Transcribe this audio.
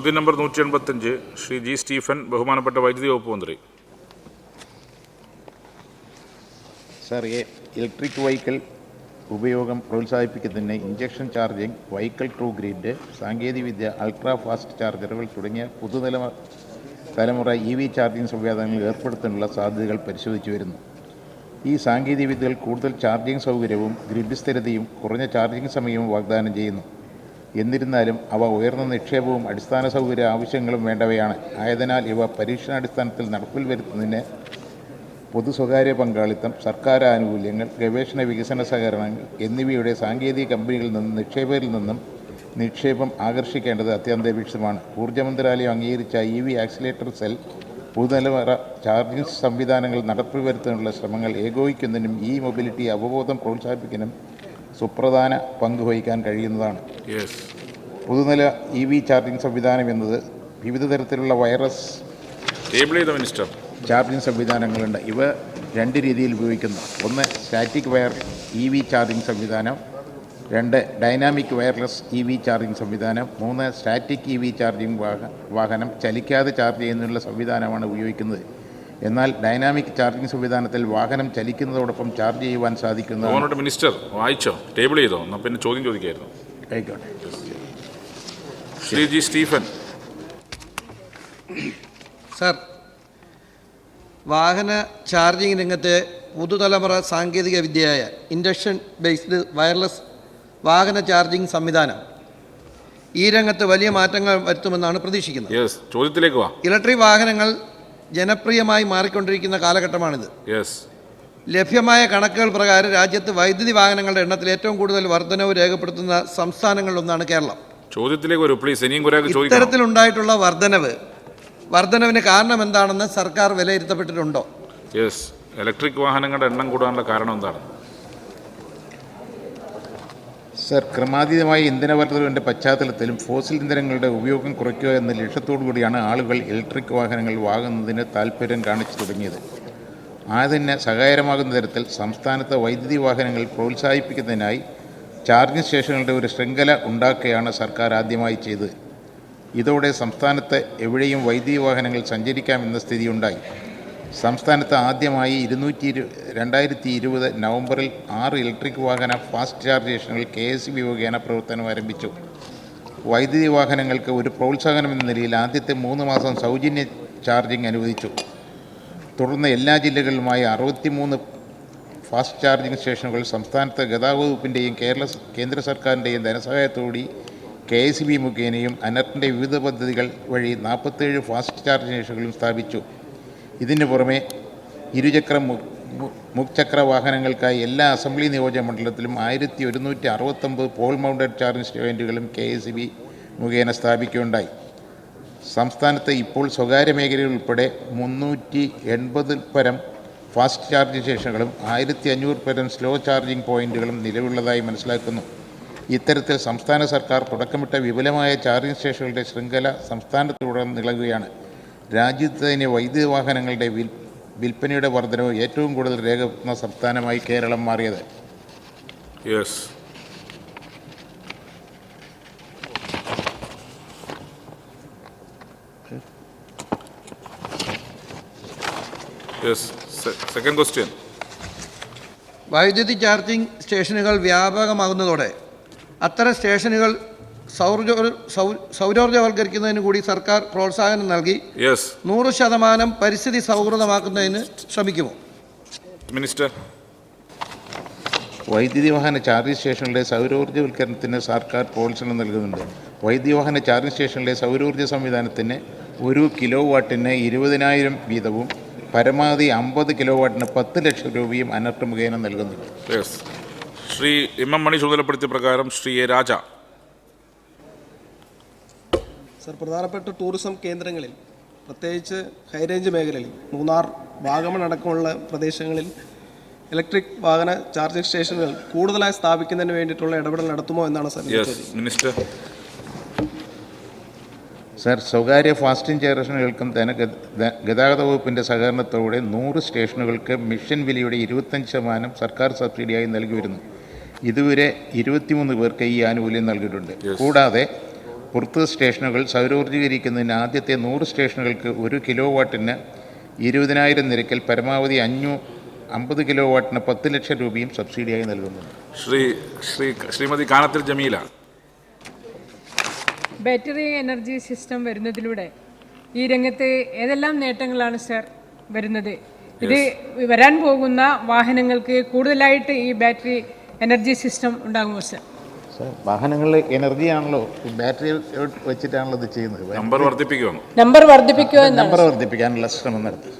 ചോദ്യം നമ്പർ നൂറ്റി എൺപത്തഞ്ച് ശ്രീ ജി സ്റ്റീഫൻ ബഹുമാനപ്പെട്ട വൈദ്യുതി വകുപ്പ് മന്ത്രി. സാർ ഇലക്ട്രിക് വെഹിക്കിൾ ഉപയോഗം പ്രോത്സാഹിപ്പിക്കുന്നതിന് induction charging vehicle to grid സാങ്കേതികവിദ്യ അൾട്രാ ഫാസ്റ്റ് ചാർജറുകൾ തുടങ്ങിയ പുതുതലമ തലമുറ ഇ വി ചാർജിംഗ് സംവിധാനങ്ങൾ ഏർപ്പെടുത്താനുള്ള സാധ്യതകൾ പരിശോധിച്ചു വരുന്നു. ഈ സാങ്കേതികവിദ്യകൾ കൂടുതൽ ചാർജിംഗ് സൗകര്യവും ഗ്രിഡ് സ്ഥിരതയും കുറഞ്ഞ ചാർജിംഗ് സമയവും വാഗ്ദാനം ചെയ്യുന്നു. എന്നിരുന്നാലും അവ ഉയർന്ന നിക്ഷേപവും അടിസ്ഥാന സൗകര്യ ആവശ്യങ്ങളും വേണ്ടവയാണ്. ആയതിനാൽ ഇവ പരീക്ഷണാടിസ്ഥാനത്തിൽ നടപ്പിൽ വരുത്തുന്നതിന് പൊതു സ്വകാര്യ പങ്കാളിത്തം സർക്കാർ ആനുകൂല്യങ്ങൾ ഗവേഷണ വികസന സഹകരണങ്ങൾ എന്നിവയുടെ സാങ്കേതിക കമ്പനികളിൽ നിന്നും നിക്ഷേപകരിൽ നിന്നും നിക്ഷേപം ആകർഷിക്കേണ്ടത് അത്യന്താപേക്ഷിതമാണ്. ഊർജ മന്ത്രാലയം അംഗീകരിച്ച ഇ വി ആക്സിലേറ്റർ സെൽ പുതുതലമുറ ചാർജിംഗ് സംവിധാനങ്ങൾ നടപ്പിൽ വരുത്താനുള്ള ശ്രമങ്ങൾ ഏകോപിക്കുന്നതിനും ഇ മൊബിലിറ്റി അവബോധം പ്രോത്സാഹിപ്പിക്കാനും സുപ്രധാന പങ്ക് വഹിക്കാൻ കഴിയുന്നതാണ്. പുതുനില ഇ വി ചാർജിംഗ് സംവിധാനം എന്നത് വിവിധ തരത്തിലുള്ള വൈറസ് മിനിസ്റ്റർ ചാർജിംഗ് സംവിധാനങ്ങളുണ്ട്. ഇവ രണ്ട് രീതിയിൽ ഉപയോഗിക്കുന്നു. ഒന്ന് static wired E V charging സംവിധാനം രണ്ട് dynamic wireless E V charging സംവിധാനം മൂന്ന് സ്റ്റാറ്റിക് ഇ വി ചാർജിംഗ് വാഹനം ചലിക്കാതെ ചാർജ് ചെയ്യുന്നതിനുള്ള സംവിധാനമാണ് ഉപയോഗിക്കുന്നത്. എന്നാൽ ഡൈനാമിക് ചാർജിംഗ് സംവിധാനത്തിൽ വാഹനം ചലിക്കുന്നതോടൊപ്പം ചാർജ് ചെയ്യുവാൻ സാധിക്കുന്നു മിനിസ്റ്റർ വായിച്ചോ? ടേബിൾ ചെയ്തോ? എന്നാൽ പിന്നെ ചോദ്യം ചോദിക്കായിരുന്നു. ആയിക്കോട്ടെ. ശ്രീ ജി സ്റ്റീഫൻ. സർ വാഹന ചാർജിംഗ് രംഗത്തെ പുതുതലമുറ സാങ്കേതിക വിദ്യയായ ഇൻഡക്ഷൻ ബേസ്ഡ് വയർലെസ് വാഹന ചാർജിംഗ് സംവിധാനം ഈ രംഗത്ത് വലിയ മാറ്റങ്ങൾ വരുത്തുമെന്നാണ് പ്രതീക്ഷിക്കുന്നത്. യെസ് ചോദ്യത്തിലേക്ക് വാ. ഇലക്ട്രിക് വാഹനങ്ങൾ ജനപ്രിയമായി മാറിക്കൊണ്ടിരിക്കുന്ന കാലഘട്ടമാണിത്. യെസ് ലഭ്യമായ കണക്കുകൾ പ്രകാരം രാജ്യത്ത് വൈദ്യുതി വാഹനങ്ങളുടെ എണ്ണത്തിൽ ഏറ്റവും കൂടുതൽ വർധനവ് രേഖപ്പെടുത്തുന്ന സംസ്ഥാനങ്ങളിലൊന്നാണ് കേരളം. ചോദ്യത്തിലേക്ക് ഒരു പ്ലീസ് ഇനിയും ഇത്തരത്തിലുണ്ടായിട്ടുള്ള വർധനവ് വർധനവിന് കാരണം എന്താണെന്ന് സർക്കാർ വിലയിരുത്തപ്പെട്ടിട്ടുണ്ടോ? യെസ് ഇലക്ട്രിക് വാഹനങ്ങളുടെ എണ്ണം കൂടാനുള്ള കാരണം എന്താണ്? സർ ക്രമാതീതമായ ഇന്ധന വർദ്ധനവിന്റെ പശ്ചാത്തലത്തിലും ഫോസിൽ ഇന്ധനങ്ങളുടെ ഉപയോഗം കുറയ്ക്കുക എന്ന ലക്ഷ്യത്തോടു കൂടിയാണ് ആളുകൾ ഇലക്ട്രിക് വാഹനങ്ങൾ വാങ്ങുന്നതിന് താൽപ്പര്യം കാണിച്ചു തുടങ്ങിയത്. അതിന് സഹായകരമാകുന്ന തരത്തിൽ സംസ്ഥാനത്തെ വൈദ്യുതി വാഹനങ്ങൾ പ്രോത്സാഹിപ്പിക്കുന്നതിനായി ചാർജിംഗ് സ്റ്റേഷനുകളുടെ ഒരു ശൃംഖല ഉണ്ടാക്കുകയാണ് സർക്കാർ ആദ്യമായി ചെയ്തത്. ഇതോടെ സംസ്ഥാനത്ത് എവിടെയും വൈദ്യുതി വാഹനങ്ങൾ സഞ്ചരിക്കാമെന്ന സ്ഥിതിയുണ്ടായി. സംസ്ഥാനത്ത് ആദ്യമായി ഇരുന്നൂറ്റി ഇരു രണ്ടായിരത്തി ഇരുപത് നവംബറിൽ ആറ് ഇലക്ട്രിക് വാഹന ഫാസ്റ്റ് ചാർജ് സ്റ്റേഷനുകൾ കെ എസ് ബി മുഖേന പ്രവർത്തനം ആരംഭിച്ചു. വൈദ്യുതി വാഹനങ്ങൾക്ക് ഒരു പ്രോത്സാഹനം എന്ന നിലയിൽ ആദ്യത്തെ മൂന്ന് മാസം സൗജന്യ ചാർജിംഗ് അനുവദിച്ചു. തുടർന്ന് എല്ലാ ജില്ലകളിലുമായി അറുപത്തിമൂന്ന് ഫാസ്റ്റ് ചാർജിംഗ് സ്റ്റേഷനുകൾ സംസ്ഥാനത്ത് ഗതാഗത വകുപ്പിന്റെയും കേരള കേന്ദ്ര സർക്കാരിന്റെയും ധനസഹായത്തോടെ കെ എസ് ബി മുഖേനയും അനർട്ടിന്റെ വിവിധ പദ്ധതികൾ വഴി നാൽപ്പത്തേഴ് ഫാസ്റ്റ് ചാർജിംഗ് സ്റ്റേഷനുകളും സ്ഥാപിച്ചു. ഇതിന് പുറമെ ഇരുചക്ര മുക്ചക്ര വാഹനങ്ങൾക്കായി എല്ലാ അസംബ്ലി നിയോജക മണ്ഡലത്തിലും ആയിരത്തി ഒരുന്നൂറ്റി അറുപത്തൊമ്പത് പോൾ മൗണ്ടഡ് ചാർജിംഗ് സ്റ്റേഷനുകളും കെ എസ് ബി മുഖേന സ്ഥാപിക്കുകയുണ്ടായി. സംസ്ഥാനത്ത് ഇപ്പോൾ സ്വകാര്യ മേഖലയിൽ ഉൾപ്പെടെ മുന്നൂറ്റി എൺപതിൽ പരം ഫാസ്റ്റ് ചാർജിംഗ് സ്റ്റേഷനുകളും ആയിരത്തി അഞ്ഞൂറ് പരം സ്ലോ ചാർജിംഗ് പോയിന്റുകളും നിലവിലുള്ളതായി മനസ്സിലാക്കുന്നു. ഇത്തരത്തിൽ സംസ്ഥാന സർക്കാർ തുടക്കമിട്ട വിപുലമായ ചാർജിംഗ് സ്റ്റേഷനുകളുടെ ശൃംഖല സംസ്ഥാനത്തുടർന്ന് നിളകുകയാണ് രാജ്യത്ത് തന്നെ വൈദ്യുതി വാഹനങ്ങളുടെ വിൽ വിൽപ്പനയുടെ വർധനവ് ഏറ്റവും കൂടുതൽ രേഖപ്പെടുത്തുന്ന സംസ്ഥാനമായി കേരളം മാറിയത്. യെസ് യെസ് സെക്കൻഡ് ക്വസ്റ്റ്യൻ വൈദ്യുതി ചാർജിംഗ് സ്റ്റേഷനുകൾ വ്യാപകമാകുന്നതോടെ അത്തരം സ്റ്റേഷനുകൾ സൗർജ സൗ- സൗരോർജവൽക്കരിക്കുന്നതിന് കൂടി സർക്കാർ പ്രോത്സാഹനം നൽകി. നൂറ് ശതമാനം പരിസ്ഥിതി സൗഹൃദമാക്കുന്നതിന് ശ്രമിക്കുമോ? മിനിസ്റ്റർ വൈദ്യുതി വാഹന ചാർജിംഗ് സ്റ്റേഷനിലെ സൗരോർജവൽക്കരണത്തിന് സർക്കാർ പ്രോത്സാഹനം നൽകുന്നുണ്ട്. വൈദ്യുതി വാഹന ചാർജിംഗ് സ്റ്റേഷനിലെ സൗരോർജ സംവിധാനത്തിന് ഒരു കിലോ വാട്ടിന് ഇരുപതിനായിരം വീതവും പരമാവധി അമ്പത് കിലോ വാട്ടിന് പത്ത് ലക്ഷം രൂപയും അനർട്ട് മുഖേന നൽകുന്നുണ്ട്. ശ്രീ എം എം മണി ചുമതലപ്പെടുത്തിയ പ്രകാരം ശ്രീ എ രാജ സർ പ്രധാനപ്പെട്ട ടൂറിസം കേന്ദ്രങ്ങളിൽ പ്രത്യേകിച്ച് ഹൈറേഞ്ച് മേഖലയിൽ മൂന്നാർ വാഗമൺ അടക്കമുള്ള പ്രദേശങ്ങളിൽ ഇലക്ട്രിക് വാഹന ചാർജിംഗ് സ്റ്റേഷനുകൾ കൂടുതലായി സ്ഥാപിക്കുന്നതിന് വേണ്ടിയിട്ടുള്ള ഇടപെടൽ നടത്തുമോ എന്നാണ് സർ മിനിസ്റ്റർ. സർ സ്വകാര്യ ഫാസ്റ്റിംഗ് ജനറേഷനുകൾക്കും ധന ഗതാഗത വകുപ്പിന്റെ സഹകരണത്തോടെ നൂറ് സ്റ്റേഷനുകൾക്ക് മിഷൻ വിലയുടെ ഇരുപത്തഞ്ച് ശതമാനം സർക്കാർ സബ്സിഡിയായി നൽകി വരുന്നു. ഇതുവരെ ഇരുപത്തിമൂന്ന് പേർക്ക് ഈ ആനുകൂല്യം നൽകിയിട്ടുണ്ട്. കൂടാതെ പുറത്ത് സ്റ്റേഷനുകൾ സൗരോർജീകരിക്കുന്നതിന് ആദ്യത്തെ നൂറ് സ്റ്റേഷനുകൾക്ക് ഒരു കിലോ വാട്ടിന് ഇരുപതിനായിരം നിരക്കിൽ പരമാവധി അഞ്ഞൂ അമ്പത് കിലോ വാട്ടിന് പത്ത് ലക്ഷം രൂപയും സബ്സിഡിയായി നൽകുന്നുണ്ട്. Shri Shri Shrimati Kanathil Jameela. Battery energy system വരുന്നതിലൂടെ ഈ രംഗത്ത് ഏതെല്ലാം നേട്ടങ്ങളാണ് സർ വരുന്നത്? ഇത് വരാൻ പോകുന്ന വാഹനങ്ങൾക്ക് കൂടുതലായിട്ട് ഈ ബാറ്ററി എനർജി സിസ്റ്റം ഉണ്ടാകുമോ സാർ വാഹനങ്ങളിൽ എനർജിയാണല്ലോ ബാറ്ററി വെച്ചിട്ടാണല്ലോ ഇത് ചെയ്യുന്നത്. നമ്പർ നമ്പർ വർദ്ധിപ്പിക്കുക നമ്പർ വർദ്ധിപ്പിക്കാനുള്ള ശ്രമം നടത്തി.